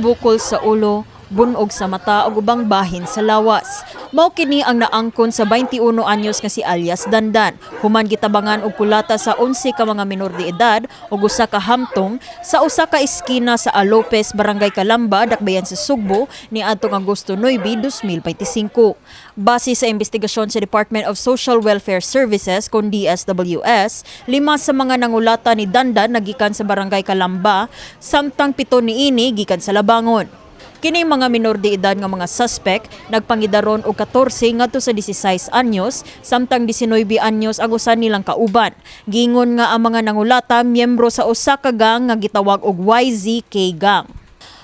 bukol sa ulo, bunog sa mata ug ubang bahin sa lawas. Mao kini ang naangkon sa 21 anyos nga si alias Dandan. Human gitabangan og kulata sa 11 ka mga minor de edad ug usa ka hamtong sa usa ka eskina sa Alopez, Barangay Calamba, Dakbayan sa Sugbo ni adtong Agosto 9, 2025. Base sa investigasyon sa Department of Social Welfare Services kon DSWS, lima sa mga nangulata ni Dandan nagikan sa Barangay Calamba, samtang pito niini gikan sa Labangon. Kini mga minor de edad nga mga suspect nagpangidaron og 14 ngadto sa 16 anyos samtang 19 anyos ang usa nilang kauban. Gingon nga ang mga nangulata miyembro sa usa ka gang nga gitawag og YZK gang.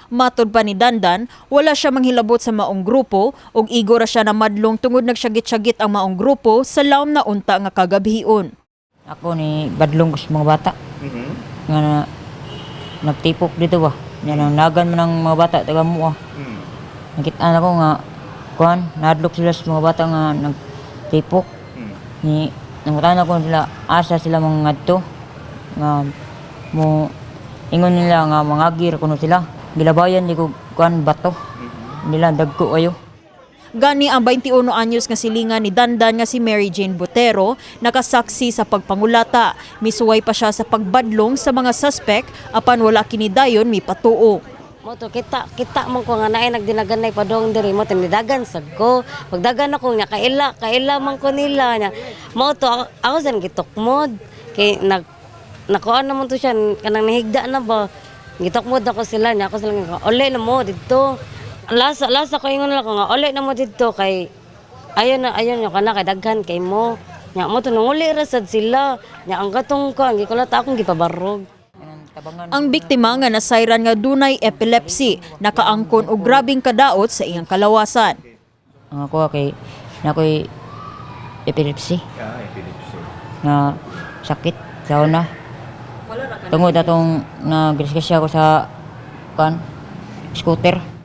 Matod pa ni Dandan, wala siya manghilabot sa maong grupo ug igo ra siya na madlong tungod nagsyagit-syagit ang maong grupo sa lawom na unta nga kagabhion. Ako ni badlong ko sa mga bata. Mhm. Nga na, nagtipok dito ba? Yan ang nagan man ng mga bata, taga mo ah. Mm. Nakita na ko nga, kuhan, nadlok sila sa mga bata nga nagtipok. Mm. Ni, nangutana ko sila, asa sila mga ngadto. Nga, mo, ingon nila nga mga agir kuno sila. Gilabayan di ko, kuhan, bato. Nila, dagko kayo. Gani ang 21 anyos nga silingan ni Dandan nga si Mary Jane Botero nakasaksi sa pagpangulata. Misuway pa siya sa pagbadlong sa mga suspect apan wala kini dayon mi patuo. Mo to kita kita man ko nga naay nagdinaganay padong diri mo tinidagan sad ko. Pagdagan ako nya kaila kaila man ko nila nya. Mo to ako, ako san gitukmod kay nag nakuan naman to siya kanang nahigda na ba. Gitukmod ako sila nya ako sila nga ole na mo didto. Lasa lasa ko ingon lang ko nga ole na mo didto kay ayon na ayon yo kana kay daghan kay mo. Nya mo to nanguli ra sad sila. Nya ang katong ko ang gikulata akong gipabarog. Ang biktima nga nasayran nga dunay epilepsy, nakaangkon og grabing kadaot sa iyang kalawasan. Ang ako kay, na ako'y epilepsy. Ah, epilepsy. nga sakit sa una. Tungod atong nagdiskusya ko sa kan scooter.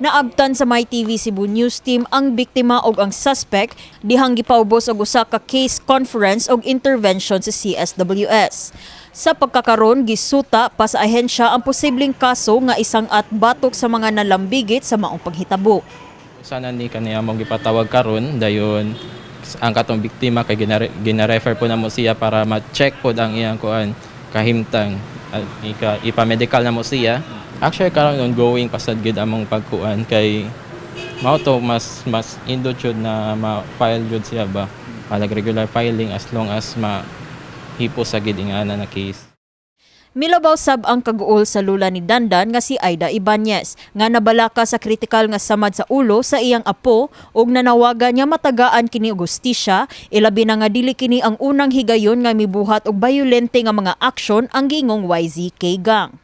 Naabtan sa My TV Cebu News Team ang biktima og ang suspect dihang gipaubos og usa ka case conference og intervention sa CSWS. Sa pagkakaron gisuta pa sa ahensya ang posibleng kaso nga isang at batok sa mga nalambigit sa maong paghitabo. Sana ni kaniya mo gipatawag karon dayon ang katong biktima kay ginare- gina-refer po na mo siya para ma-check po ang iyang kuan kahimtang ika ipa-medical na mo siya. Actually karon ongoing pasad gid among pagkuan kay mao to mas mas indot jud na ma-file jud siya ba palag regular filing as long as ma hipo sa gid ingana na case. Milabaw sab ang kaguol sa lula ni Dandan nga si Aida Ibanez nga nabalaka sa kritikal nga samad sa ulo sa iyang apo ug nanawagan nga matagaan kini og hustisya ilabi na nga dili kini ang unang higayon nga mibuhat og bayolente nga mga aksyon ang gingong YZK gang.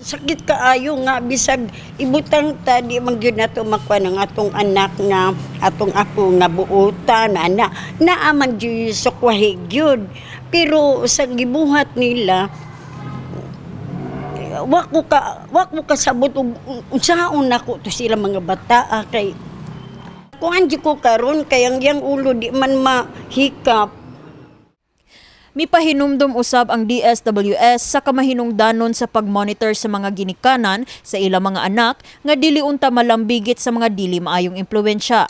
Sakit kaayo nga bisag ibutang ta di man gyud nato makuha ng atong anak nga atong apo nga buotan ana. Naaman gyud sukwahi gyud. Pero sa gibuhat nila wa ko ka wa ko kasabot og unsaon nako to sila mga bata ah, kay kung anji ko karon kay ang yang ulo di man mahikap Mipahinumdum usab ang DSWS sa kamahinungdanon sa pagmonitor sa mga ginikanan sa ilang mga anak nga dili unta malambigit sa mga dili maayong impluwensya.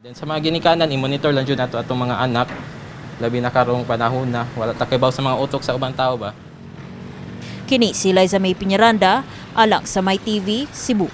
Then sa mga ginikanan i-monitor lang jud nato atong mga anak labi na karong panahon na wala ta kibaw sa mga utok sa ubang tao ba. Kini si Liza May Piñaranda, alang sa My TV, Cebu.